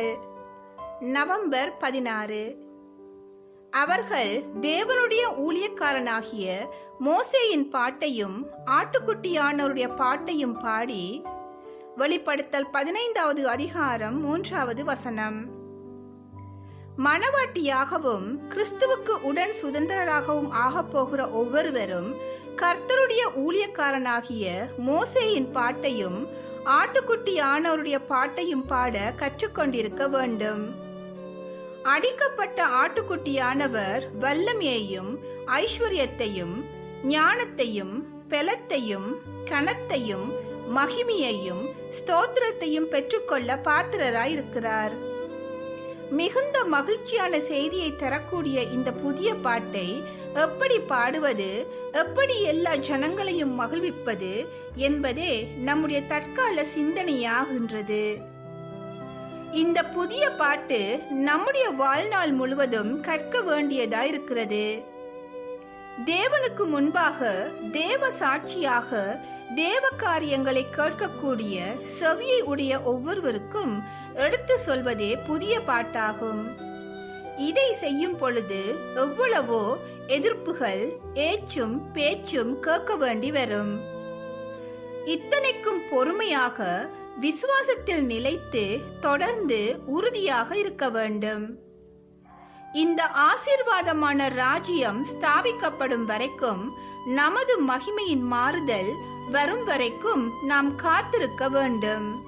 வாசகங்கள் நவம்பர் பதினாறு. அவர்கள் தேவனுடைய ஊழியக்காரனாகிய மோசேயின் பாட்டையும் ஆட்டுக்குட்டியானவருடைய பாட்டையும் பாடி வெளிப்படுத்தல் பதினைந்தாவது அதிகாரம் மூன்றாவது வசனம். மனவாட்டியாகவும் கிறிஸ்துவுக்கு உடன் சுதந்திரராகவும் ஆகப் போகிற ஒவ்வொருவரும் கர்த்தருடைய ஊழியக்காரனாகிய மோசேயின் பாட்டையும் ஆட்டுக்குட்டி ஆனவருடைய பாட்டையும் பாட கற்றுக்கொண்டிருக்க வேண்டும். அடிக்கப்பட்ட ஆட்டுக்குட்டியானவர் வல்லமையையும் ஐஸ்வர்யத்தையும் ஞானத்தையும் பெலத்தையும் கனத்தையும் மகிமையையும் ஸ்தோத்திரத்தையும் பெற்றுக்கொள்ள பாத்திரராயிருக்கிறார். மிகுந்த மகிழ்ச்சியான செய்தியை தரக்கூடிய இந்த புதிய பாட்டை எப்படி பாடுவது எப்படி எல்லா ஜனங்களையும் மகிழ்விப்பது என்பதே நம்முடைய தற்கால சிந்தனையாகின்றது. இந்த புதிய பாட்டு நம்முடைய வாழ்நாள் முழுவதும் கற்க வேண்டியதா இருக்கிறது தேவனுக்கு முன்பாக தேவ சாட்சியாக தேவ காரியங்களை கேட்கக்கூடிய செவியை உடைய ஒவ்வொருவருக்கும் எடுத்து சொல்வதே புதிய பாட்டாகும். இதை செய்யும் பொழுது எவ்வளவோ எதிர்ப்புகள் ஏச்சும் பேச்சும் கேட்க வேண்டி வரும். இத்தனைக்கும் பொறுமையாக விசுவாசத்தில் நிலைத்து தொடர்ந்து உறுதியாக இருக்க வேண்டும். இந்த ஆசீர்வாதமான ராஜ்யம் ஸ்தாபிக்கப்படும் வரைக்கும் நமது மகிமையின் மாறுதல் வரும் வரைக்கும் நாம் காத்திருக்க வேண்டும்.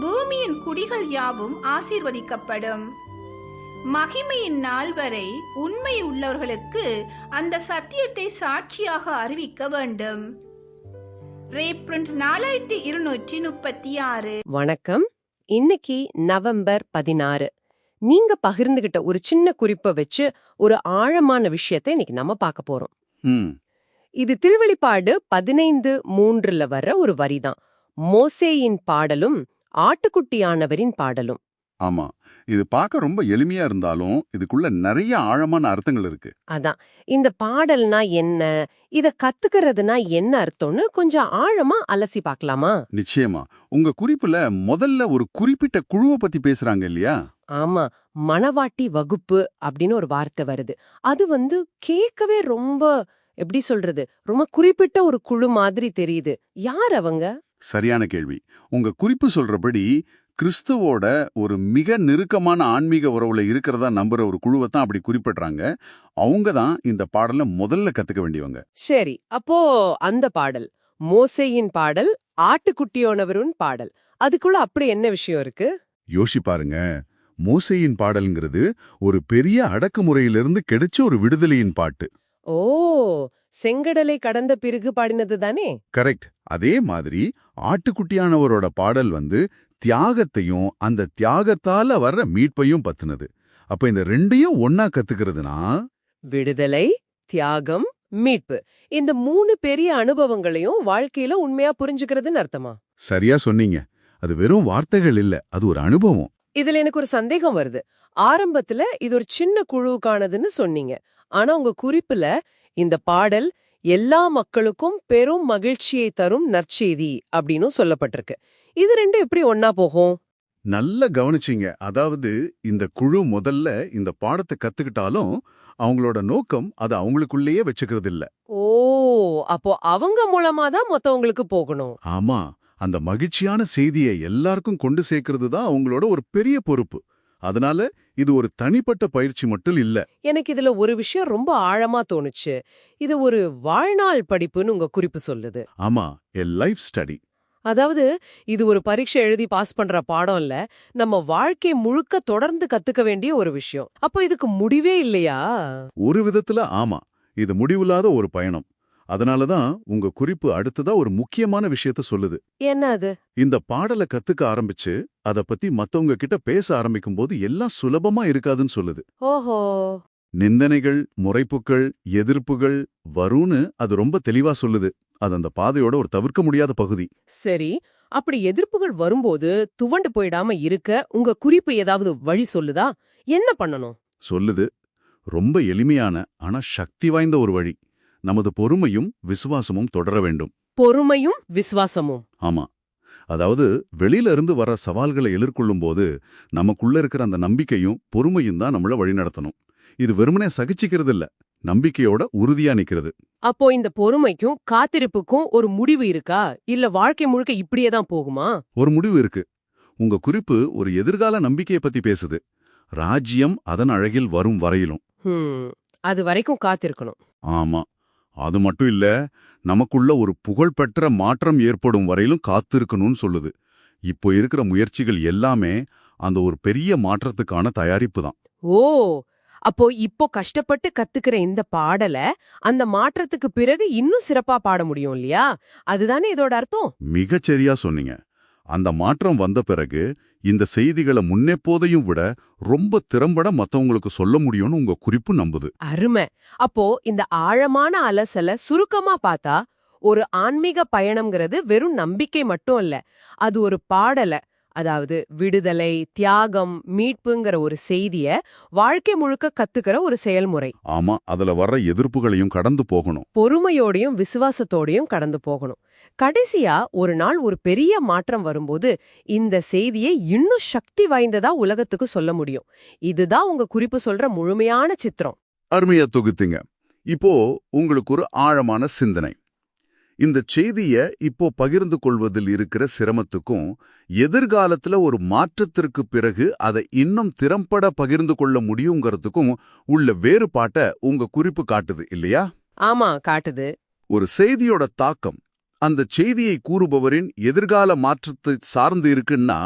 பூமியின் குடிகள் யாவும் ஆசீர்வதிக்கப்படும். மகிமையின் நாள் வரை உண்மை உள்ளவர்களுக்கு அந்த சத்தியத்தை சாட்சியாக அறிவிக்க வேண்டும். நாலாயிரத்தி இருநூற்றி முப்பத்தி ஆறு. வணக்கம். இன்னைக்கு நவம்பர் பதினாறு. நீங்க பகிர்ந்துகிட்ட ஒரு சின்ன குறிப்பை வச்சு ஒரு ஆழமான விஷயத்தை இன்னைக்கு நம்ம பார்க்க போறோம். ம். இது திருவெளிப்பாடு பதினைந்து மூன்றுல வர்ற ஒரு வரிதான். மோசேயின் பாடலும் ஆட்டுக்குட்டியானவரின் பாடலும். ஆமா. இது பார்க்க ரொம்ப எளிமையா இருந்தாலும் இதுக்குள்ள நிறைய ஆழமான அர்த்தங்கள் இருக்கு. அதான். இந்த பாடல்னா என்ன? இத கத்துக்கிறதுனா என்ன அர்த்தம்னு கொஞ்சம் ஆழமா அலசி பார்க்கலாமா? நிச்சயமா. உங்க குறிப்புல முதல்ல ஒரு குறிப்பிட்ட குழுவை பத்தி பேசுறாங்க இல்லையா? ஆமா. மணவாட்டி வகுப்பு அப்படின்னு ஒரு வார்த்தை வருது. அது வந்து கேட்கவே ரொம்ப எப்படி சொல்றது? ரொம்ப குறிப்பிட்ட ஒரு குழு மாதிரி தெரியுது. யார் அவங்க? சரியான கேள்வி. உங்க குறிப்பு சொல்றபடி கிறிஸ்துவோட ஒரு மிக நெருக்கமான ஆன்மீக உறவுல இருக்கிறதா நம்புற ஒரு குழுவை தான் அப்படி குறிப்பிடுறாங்க. அவங்க தான் இந்த பாடலை முதல்ல கத்துக்க வேண்டியவங்க. சரி அப்போ அந்த பாடல் மோசேயின் பாடல் ஆட்டுக்குட்டியோனவருன் பாடல் அதுக்குள்ள அப்படி என்ன விஷயம் இருக்கு? யோசி பாருங்க. மோசேயின் பாடல்ங்கிறது ஒரு பெரிய அடக்குமுறையிலிருந்து கிடைச்ச ஒரு விடுதலையின் பாட்டு. ஓ செங்கடலை கடந்த பிறகு பாடினது தானே? கரெக்ட். அதே மாதிரி ஆட்டுக்குட்டியானவரோட பாடல் வந்து தியாகத்தையும் அந்த தியாகத்தால வர்ற மீட்பையும் பத்துனது. அப்ப இந்த ரெண்டையும் ஒன்னா கத்துக்கிறதுனா? விடுதலை தியாகம் மீட்பு. இந்த மூணு பெரிய அனுபவங்களையும் வாழ்க்கையில உண்மையா புரிஞ்சுக்கிறதுன்னு அர்த்தமா? சரியா சொன்னீங்க. அது வெறும் வார்த்தைகள் இல்ல அது ஒரு அனுபவம். இதுல எனக்கு ஒரு சந்தேகம் வருது. ஆரம்பத்துல இது ஒரு சின்ன குழுவுக்கானதுன்னு சொன்னீங்க. ஆனா உங்க குறிப்புல இந்த பாடல் எல்லா மக்களுக்கும் பெரும் மகிழ்ச்சியை தரும் நற்செய்தி அப்படின்னு சொல்லப்பட்டிருக்கு. இது ரெண்டும் எப்படி ஒன்னா போகும்? நல்ல கவனிச்சீங்க. அதாவது இந்த குழு முதல்ல இந்த பாடத்தை கத்துக்கிட்டாலும் அவங்களோட நோக்கம் அது அவங்களுக்குள்ளேயே வச்சுக்கிறது இல்ல ஓ அப்போ அவங்க மூலமா தான் மத்தவங்களுக்கு போகணும். ஆமா. அந்த மகிழ்ச்சியான செய்தியை எல்லாருக்கும் கொண்டு சேர்க்கிறது தான் அவங்களோட ஒரு பெரிய பொறுப்பு. அதனால இது ஒரு தனிப்பட்ட பயிற்சி மட்டும் இல்ல. எனக்கு இதுல ஒரு விஷயம் ரொம்ப ஆழமா தோணுச்சு. இது ஒரு வாழ்நாள் படிப்புன்னு உங்க குறிப்பு சொல்லுது. ஆமா எ லைஃப் ஸ்டடி. அதாவது இது ஒரு பரீட்சை எழுதி பாஸ் பண்ற பாடம் இல்ல. நம்ம வாழ்க்கை முழுக்க தொடர்ந்து கத்துக்க வேண்டிய ஒரு விஷயம். அப்போ இதுக்கு முடிவே இல்லையா? ஒரு விதத்துல ஆமா. இது முடிவில்லாத ஒரு பயணம். அதனால தான் உங்க குறிப்பு அடுத்ததா ஒரு முக்கியமான விஷயத்த சொல்லுது. என்ன அது? இந்த பாடலை கத்துக்க ஆரம்பிச்சு அத பத்தி மத்தவங்க கிட்ட பேச ஆரம்பிக்கும் போது எல்லாம் சுலபமா இருக்காதுன்னு சொல்லுது. ஓஹோ. நிந்தனைகள் முறைப்புகள் எதிர்ப்புகள் வரும்னு அது ரொம்ப தெளிவா சொல்லுது. அது அந்த பாதையோட ஒரு தவிர்க்க முடியாத பகுதி. சரி அப்படி எதிர்ப்புகள் வரும்போது துவண்டு போயிடாம இருக்க உங்க குறிப்பு ஏதாவது வழி சொல்லுதா? என்ன பண்ணணும்? சொல்லுது. ரொம்ப எளிமையான ஆனா சக்தி வாய்ந்த ஒரு வழி. நமது பொறுமையும் விசுவாசமும் தொடர வேண்டும். பொறுமையும் விசுவாசமும். ஆமா. அதாவது வெளியில இருந்து வர சவால்களை எதிர்கொள்ளும் போது நமக்குள்ள இருக்கிற அந்த நம்பிக்கையும் பொறுமையும் தான் நம்மள வழிநடத்தணும். இது வெறுமனே சகிச்சுக்கிறது இல்ல நம்பிக்கையோட உறுதியா நிக்கிறது. அப்போ இந்த பொறுமைக்கும் காத்திருப்புக்கும் ஒரு முடிவு இருக்கா? இல்ல வாழ்க்கை முழுக்க இப்படியே தான் போகுமா? ஒரு முடிவு இருக்கு. உங்க குறிப்பு ஒரு எதிர்கால நம்பிக்கையை பத்தி பேசுது. ராஜ்யம் அதன் அழகில் வரும் வரையிலும். அது வரைக்கும் காத்திருக்கணும். ஆமா. அது மட்டும் இல்ல நமக்குள்ள ஒரு புகழ்பெற்ற மாற்றம் ஏற்படும் வரையிலும் காத்திருக்கணும்னு சொல்லுது. இப்போ இருக்கிற முயற்சிகள் எல்லாமே அந்த ஒரு பெரிய மாற்றத்துக்கான தயாரிப்பு தான். ஓ! அப்போ இப்போ கஷ்டப்பட்டு கத்துக்கிற இந்த பாடல அந்த மாற்றத்துக்கு பிறகு இன்னும் சிறப்பா பாட முடியும் இல்லையா? அதுதானே இதோட அர்த்தம்? மிகச்சரியா சொன்னீங்க. அந்த மாற்றம் வந்த பிறகு இந்த செய்திகளை முன்னெப்போதையும் விட ரொம்ப திறம்பட மத்தவங்களுக்கு சொல்ல முடியும்னு உங்க குறிப்பு நம்புது. அருமை. அப்போ இந்த ஆழமான அலசல சுருக்கமா பார்த்தா ஒரு ஆன்மீக பயணம்ங்கிறது வெறும் நம்பிக்கை மட்டும் இல்ல. அது ஒரு பாடல அதாவது விடுதலை தியாகம் மீட்புங்கிற ஒரு செய்திய வாழ்க்கை முழுக்க கத்துக்கிற ஒரு செயல்முறை. ஆமா அதுல வர்ற எதிர்ப்புகளையும் கடந்து போகணும். பொறுமையோடையும் விசுவாசத்தோடையும் கடந்து போகணும். கடைசியா ஒரு நாள் ஒரு பெரிய மாற்றம் வரும்போது இந்த செய்தியை இன்னும் சக்தி வாய்ந்ததா உலகத்துக்கு சொல்ல முடியும். இதுதான் உங்க குறிப்பு சொல்ற முழுமையான சித்திரம். அருமையா தொகுத்தீங்க. இப்போ உங்களுக்கு ஒரு ஆழமான சிந்தனை. இந்த செய்திய இப்போ பகிர்ந்து கொள்வதில் இருக்கிற சிரமத்துக்கும் எதிர்காலத்துல ஒரு மாற்றத்திற்கு பிறகு அதை இன்னும் திறம்பட பகிர்ந்து கொள்ள முடியுங்கிறதுக்கும் உள்ள வேறுபாட்டை உங்க குறிப்பு காட்டுது இல்லையா? ஆமா காட்டுது. ஒரு செய்தியோட தாக்கம் அந்த செய்தியை கூறுபவரின் எதிர்கால மாற்றத்தை சார்ந்து இருக்குன்னா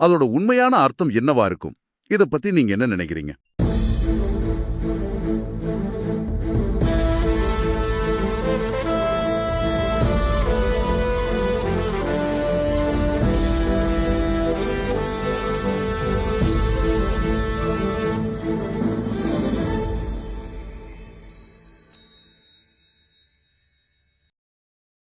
அதோட உண்மையான அர்த்தம் என்னவா இருக்கும்? இத பத்தி நீங்க என்ன நினைக்கிறீங்க?